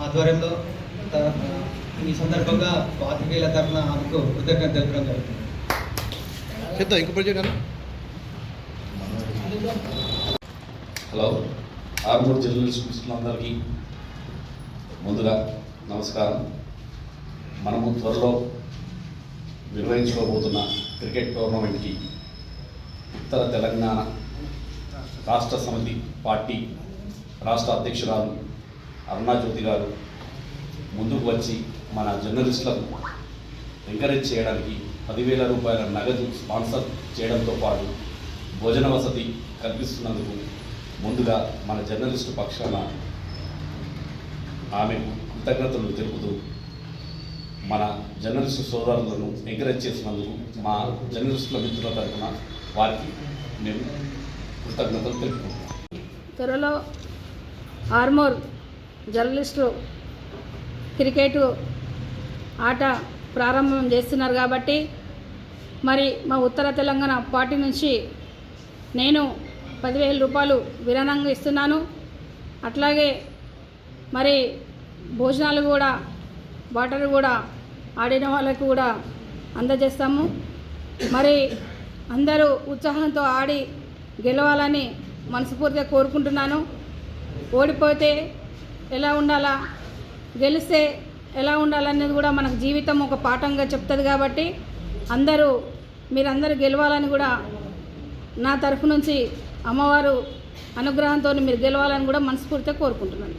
ఆధ్వర్యంలో త- ఈ సందర్భంగా పాత్రికేయుల తరఫున ఆమెకు కృతజ్ఞత తెలపడం జరుగుతుంది. హలో ఆర్మూర్ జర్నలిస్ట్ మిత్రులందరికీ ముందుగా నమస్కారం. మనము త్వరలో నిర్వహించుకోబోతున్న క్రికెట్ టోర్నమెంట్కి ఉత్తర తెలంగాణ రాష్ట్ర సమితి పార్టీ రాష్ట్ర అధ్యక్షురాలు అరుణాజ్యోతి గారు ముందుకు వచ్చి మన జర్నలిస్టులకు ఎంకరేజ్ చేయడానికి పదివేల రూపాయల నగదు స్పాన్సర్ చేయడంతో పాటు భోజన వసతి కల్పిస్తున్నందుకు ముందుగా మన జర్నలిస్టు పక్షాన ఆమెకు కృతజ్ఞతలు తెలుపుతూ మన జర్నలిస్టు సోదరులను ఎంకరేజ్ చేసినందుకు మా జర్నలిస్టుల మిత్రుల తరఫున వారికి మేము కృతజ్ఞతలు తెలుపుకుంటున్నాం. త్వరలో ఆర్మోర్ జర్నలిస్టు క్రికెట్ ఆట ప్రారంభం చేస్తున్నారు కాబట్టి మరి మా ఉత్తర తెలంగాణ పార్టీ నుంచి నేను పదివేల రూపాయలు విరాళంగా ఇస్తున్నాను. అట్లాగే మరి భోజనాలు కూడా వాటర్ కూడా ఆడిన వాళ్ళకు కూడా అందజేస్తాము. మరి అందరూ ఉత్సాహంతో ఆడి గెలవాలని మనస్ఫూర్తిగా కోరుకుంటున్నాను. ఓడిపోతే ఎలా ఉండాలా? గెలిస్తే ఎలా ఉండాలనేది కూడా మనకు జీవితం ఒక పాఠంగా చెప్తుంది కాబట్టి అందరూ మీరందరూ గెలవాలని కూడా నా తరఫు నుంచి అమ్మవారు అనుగ్రహంతో మీరు గెలవాలని కూడా మనస్ఫూర్తిగా కోరుకుంటున్నాను.